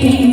আমি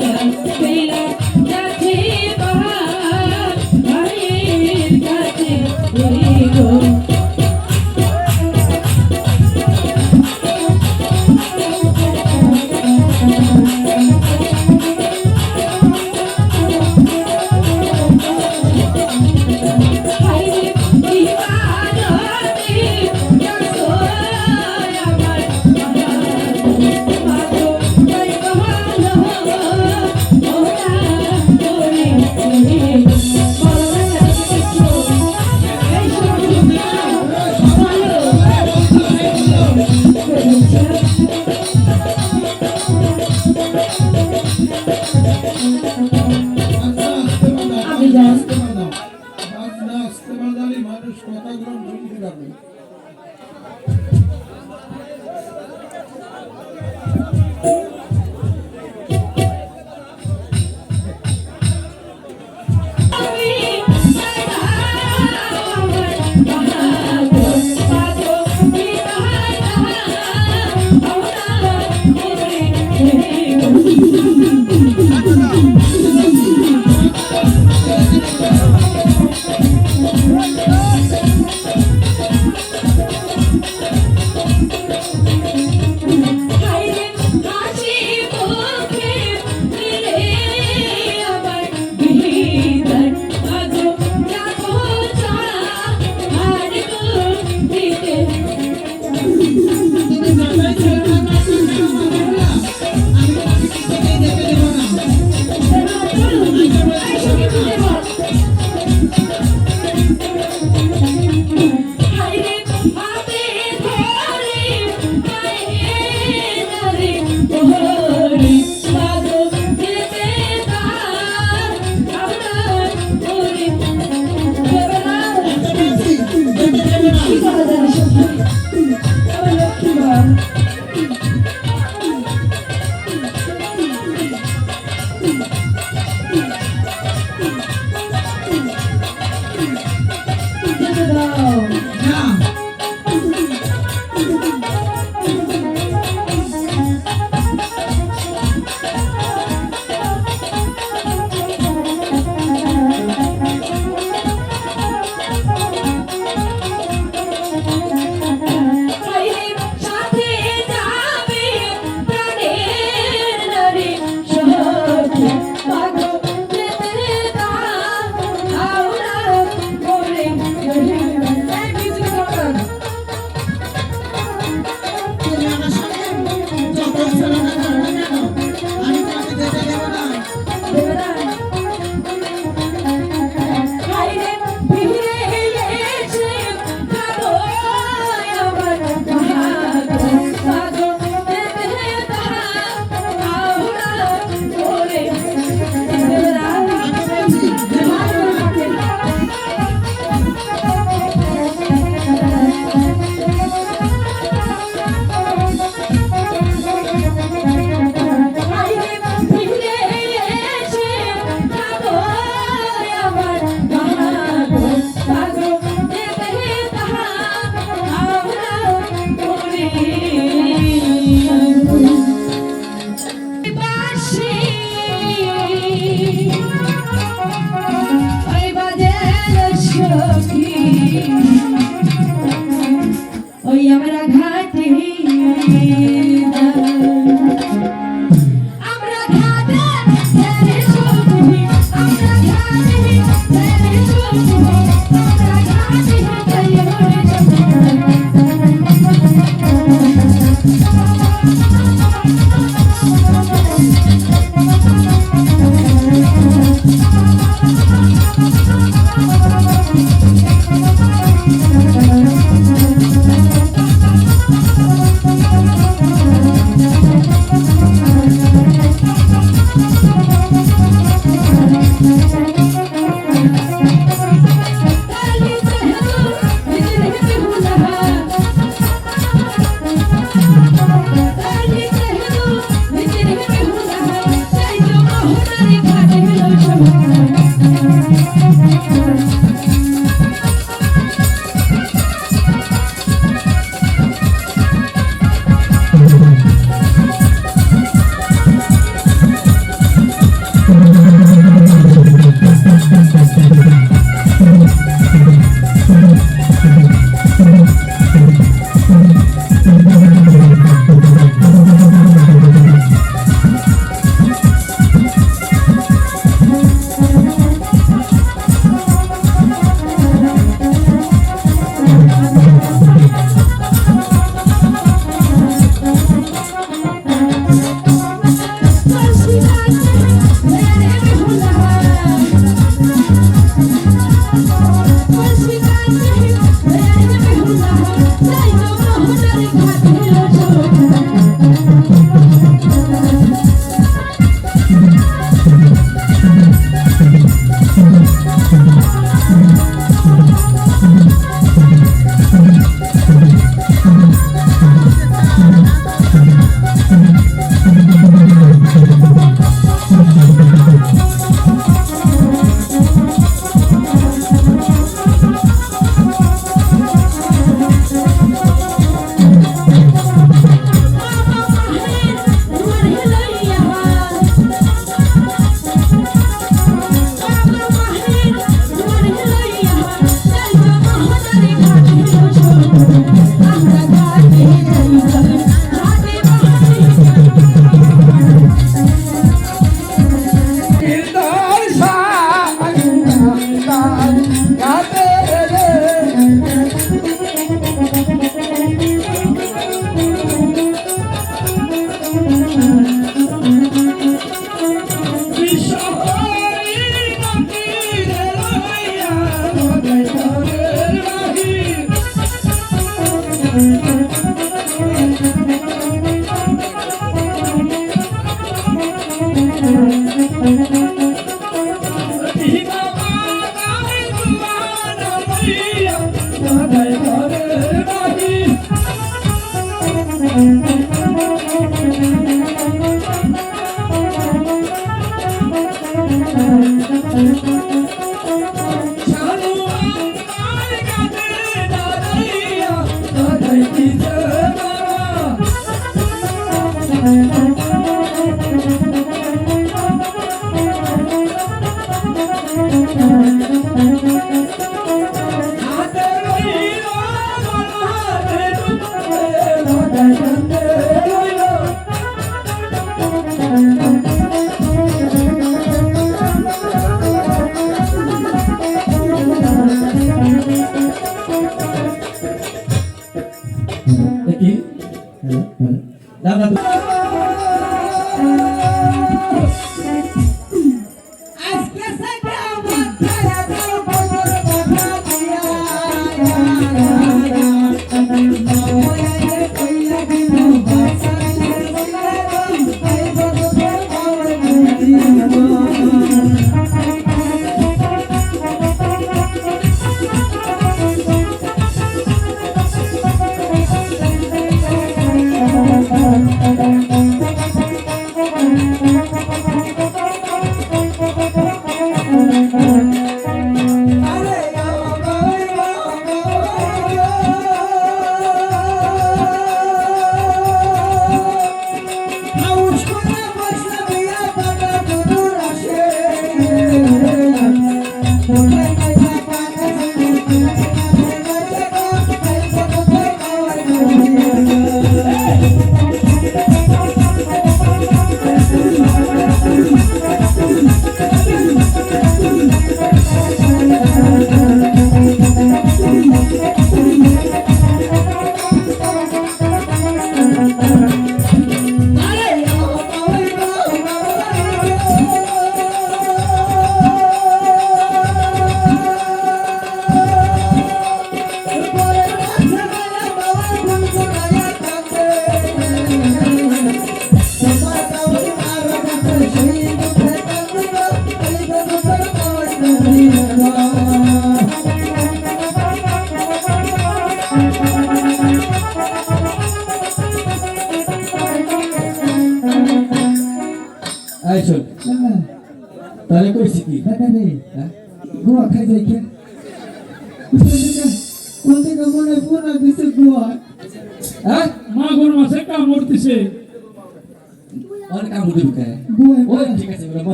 なに?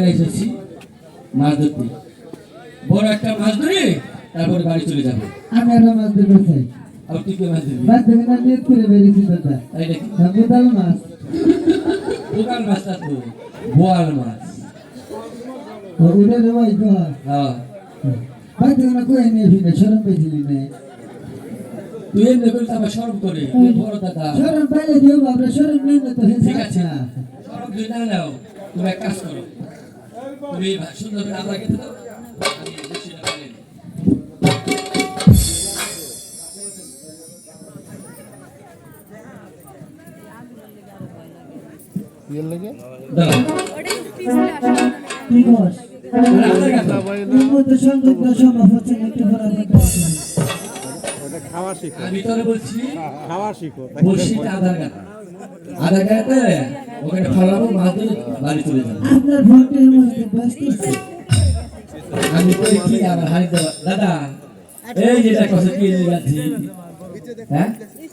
এখানে এসেছি মাছ ধরতে। বড় একটা মাছ ধরে তারপরে বাড়ি চলে যাব। আমি আর মাছ ধরতে চাই তুই কে মাছ ধরবি? মাছ ধরে না নেট করে বেরিয়েছি দাদা বুদাল মাছ। দোকান মাছটা তো বোয়াল মাছ। হ্যাঁ। ভাই তুই না কই নিয়ে ফিরে শরম পেয়েছিলি না তুই এমনি করলে আবার সরব করে বড় দাদা। শরম পাইলে দিও বাবরা শরম নেই তো ঠিক আছে। না। যদি না নাও তুমি এক কাজ করো তুমি ভা- সুন্দর খেতে দাও বড় কথা খাওয়া শিখো আমি তোরে বলছি খাওয়া শিখো ওখানে ফলাবো মাছ বাড়ি চলে যাব। আপনার ব্যস্ত আমি কি আমার হারি দাদা এই যেটা কথা কি হ্যাঁ?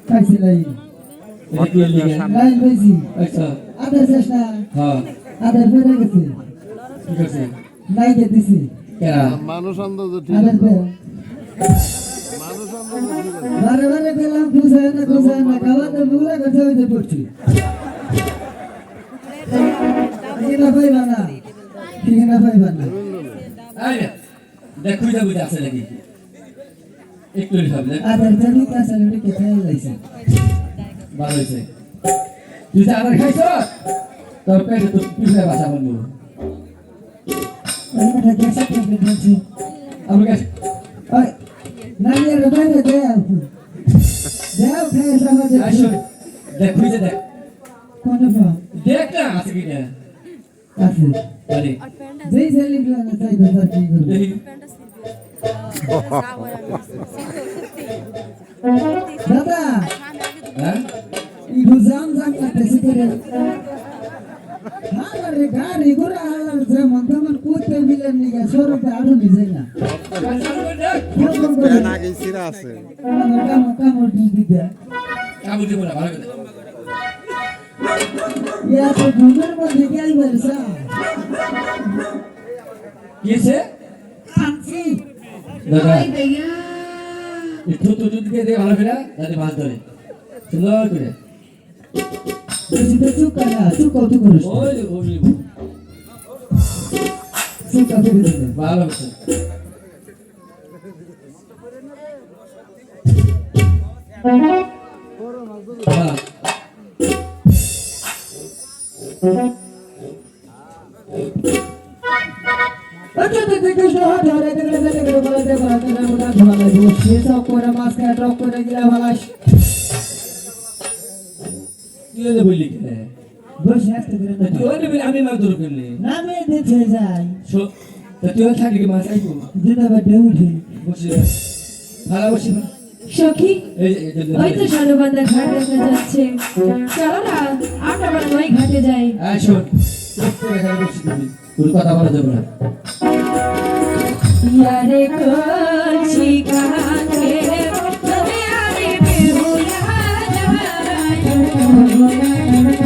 পাইছি লাইন। এটা কি লিখে লাইন পাইছি। আচ্ছা। আদার চেষ্টা হ্যাঁ। আদার বেড়ে গেছে। ঠিক আছে লাইটে দিছি। কেরা? মানুষ ঠিক মানুষ অন্তত ঠিক আছে বারে বারে পেলাম খুঁজায় না খুঁজায় না খাওয়াতে ভুলে গেছে হইতে পড়ছি। ঠিকানা পাইবা না পাইবা না আরে দেখো যা বুঝে আছে নাকি? একটু হবে আদার জানি কাছে ওটা কেটে যাইছে ভালো হয়েছে। তুই যে আধার খাইছ? তোর পেটে তো পিছনে বাসা বন্ধু। আমার কাছে নানিয়ার দে দেখ খুঁজে দেখ। কোনটা দেখ না আছে কি না আছে। আরে যেই ছেলে গুলো চাইবে তার কি করবে? দাদা হ্যাঁ? ইগো জাম জাম করতেছে করে। একটু দুধ খেয়ে দিয়ে ভালো যাতে মাছ ধরে। সুন্দর করে। বেশি চুপ করা চুপ কত করিস ওই যে ওই চুপ কত করিস ভালো করে মাছ খায় টক করে গিলা তুই বললি কে বসে আসতে করে না তুই ওই যে আমি মাছ ধরো কেমনি নামে দেখে যাই। শো- তা তুই থাকলি মাছ আইবো যেতে বেটে উঠি। বসে ভালো বসে সখী এই যে- এই যে- ওই তো সাধুবান্ধা ঘাট দেখা যাচ্ছে। চলো না আমরা আবার ওই ঘাটে যাই। আয় শোন। চুপ করে এখানে বসে থাকবি। কোনো কথা বলা যাবে না। ইয়ারে কলছি কাকে Thank you.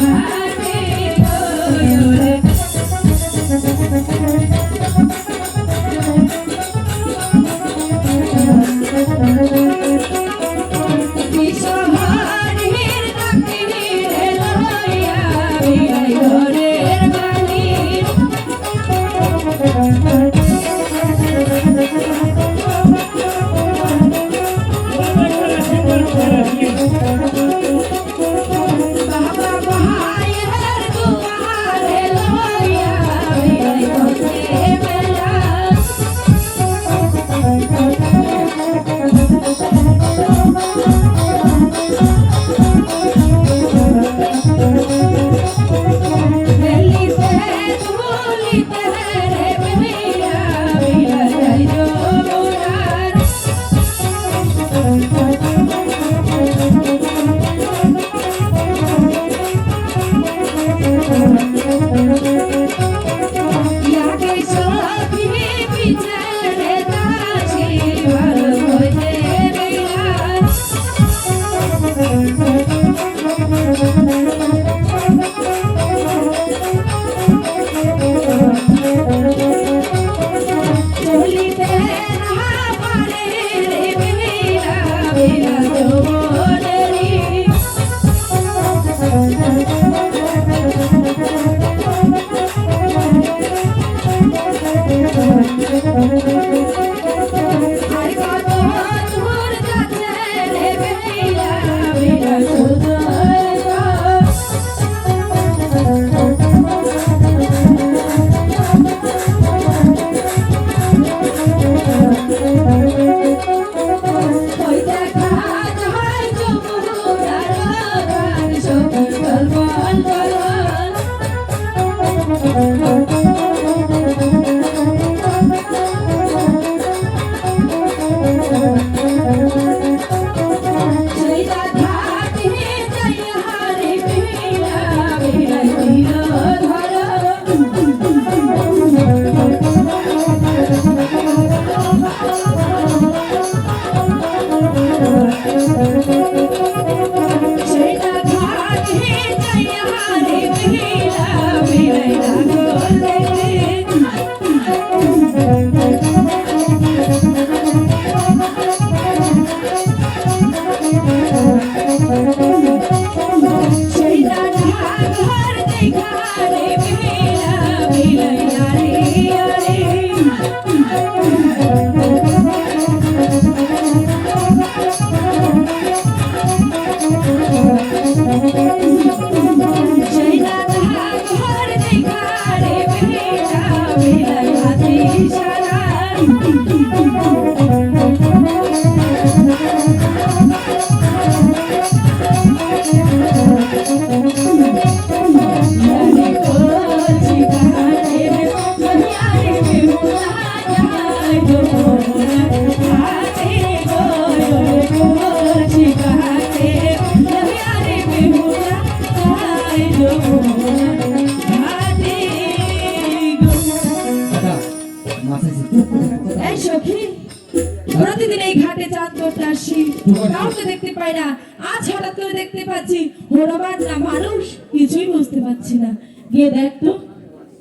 কাউকে দেখতে পাই না। আজ হঠাৎ করে দেখতে পাচ্ছি হরবাদ না মানুষ, কিছুই বুঝতে পারছি না। গিয়ে দেখ তো।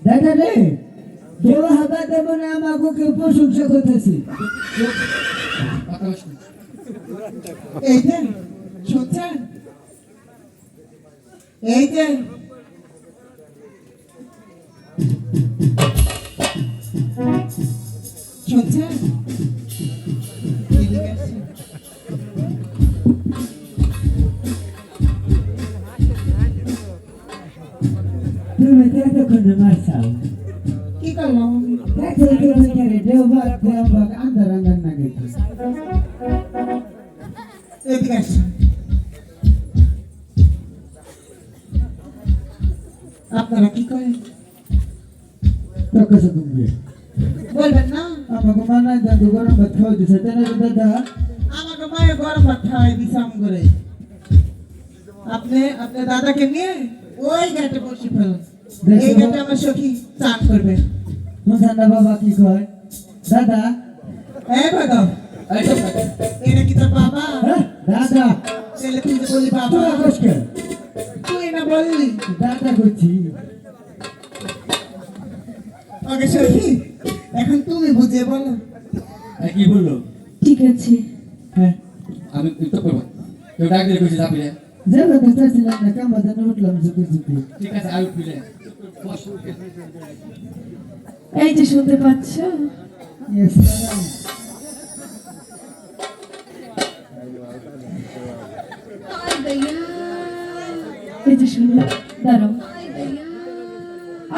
দাদা রে। হাবা দেব না, আমাকে কেউ প্রশংসা করতেছি। এই যে, শুনছেন? এই যে। শুনছেন? তুমি তো এতক্ষণ মারছাও কি করলাম দেখো তুমি কেন দেওবাদ দেওবাদ আন্দার আন্দার না গেছি এদিকে আসুন আপনারা কি করেন টাকা কমবে বলবেন না আমাকে মানায় দাদু গরম ভাত খাওয়া দিছে তাই না দাদা আমাকে মায়ের গরম ভাত খাওয়াই দিছাম করে আপনি আপনার দাদাকে নিয়ে ওই ঘাটে বসে ফেলুন এই ঘাটে আমার সখী চান করবে। বুঝান বাবা কি কয়? দাদা। এই বাবা। এই চুপ থাক। এটা কি তোর বাবা? হ্যাঁ দাদা। ছেলে তুই বললি বাবা। তুই না বললি। দাদা করছি ওকে সখী এখন তুমি বুঝিয়ে বলো। কি বলল? ঠিক আছে। হ্যাঁ। আমি তো করব। কেউ ডাক দিলে কইছে চাপিলে যাবে তো চাচ্ছিলাম না কাম বাজার উঠলাম ঠিক আছে আমি এই যে শুনতে পাচ্ছ? এই যে শুনলাম দাঁড়াও।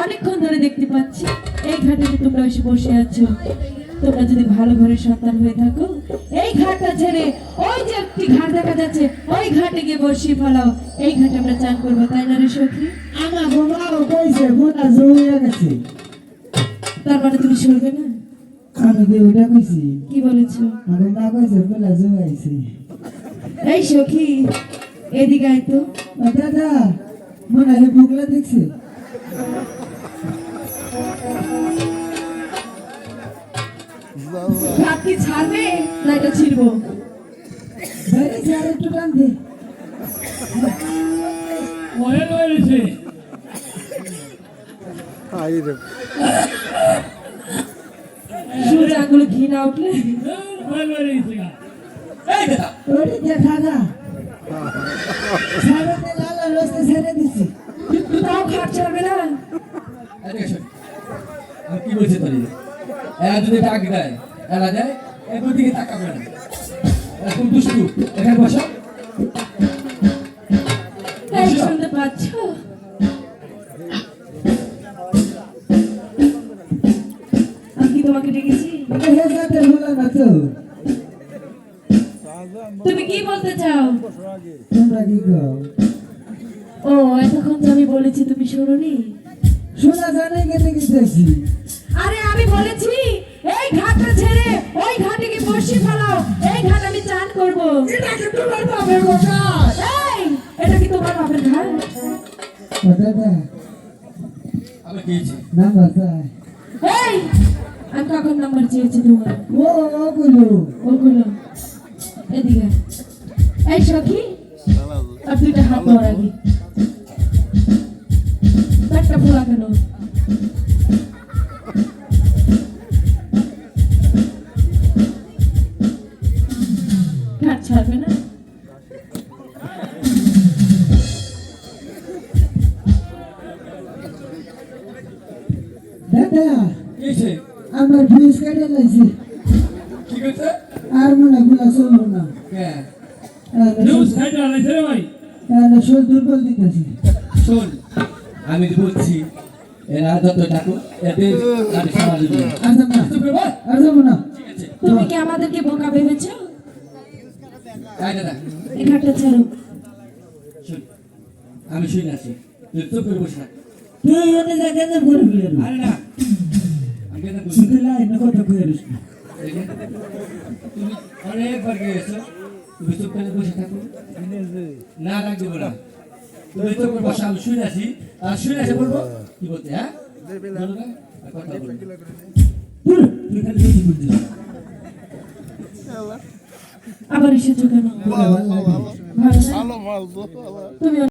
অনেকক্ষণ ধরে দেখতে পাচ্ছি। এই ঘাটে তোমরা এসে বসে আছো তোমরা যদি ভালো ঘরের সন্তান হয়ে থাকো এই ঘাটটা ছেড়ে ওই যে একটি ঘাট দেখা যাচ্ছে ওই ঘাটে গিয়ে বসিয়ে ফেলাও এই ঘাটে আমরা চান করব তাই না রে সখী? আমার বাবাও কইছে বোনা জমিয়া গেছে। তার মানে তুমি শুনবে না? আমি কি ওটা কইছি। কি বলেছ? আমার মা কইছে বোনা জমাইছে এই সখী এদিকে আয় তো। দাদা মনে হয় বুকলা দেখছে। ঘাট কি ছাড়বে? না এটা ছিড়বো। একটু টান দে আই সূর্য আঙুলে ঘি না উঠলে মহেল হয়েছে এই দাদা ওরে দেখা না দিন লালা রস্তে ছেড়ে দিছি। তাও ঘাট ছাড়বে না? কি বলছি তোর এরা যদি ডাক দেয় এরা দেয় একর দিকে তাকাবে না। এরকম দুষ্টু। এখানে বসো। শুনতে পাচ্ছ? আমি কি তোমাকে ডেকেছি? তো তুমি কি বলতে চাও? ও এতক্ষণ যে আমি বলেছি তুমি শোনোনি। শোনা জানে কেন গেছি আরে আমি বলেছি এই ঘাটটা ছেড়ে ওই ঘাটে গিয়ে বসে ফেলাও এই ঘাট আমি চান করব। এটা কি তোমার বাপের কথা? এই এটা কি তোমার বাপের ঘাট? ও দাদা আমি খেয়েছি নাম্বার চাই এই আমি কখন নাম্বার চেয়েছি তোমার। ও ও গুলো। ওগুলো এদিকে। এই সখী আর দুইটা হাত ধর আগে। একটা ফোলা কেন? আমি বলছি এরা যত ডাকো এদের আমি সামাল দিব আর যাব না। চুপ আর যাব না। তুমি কি আমাদেরকে বোকা ভেবেছ? তাই দাদা। এই ঘাটটা ছাড়ো। আমি শুনে আসি তুই চুপ করে বসে তুই ওনে জায়গায় না করে ফেলে আরে না। আমি কেন বলছি শুধু লাই কথা কয়ে রইস না। এই যে, তুমি অনেকবার গিয়েছো। তুমি চুপ করে বসে থাকো। না দেবো না তুমি চুপ করে বসে আমি শুনে আর শুনে আসে বলব কি বলতে হ্যাঁ? আবার এসেছ কেন? ভালো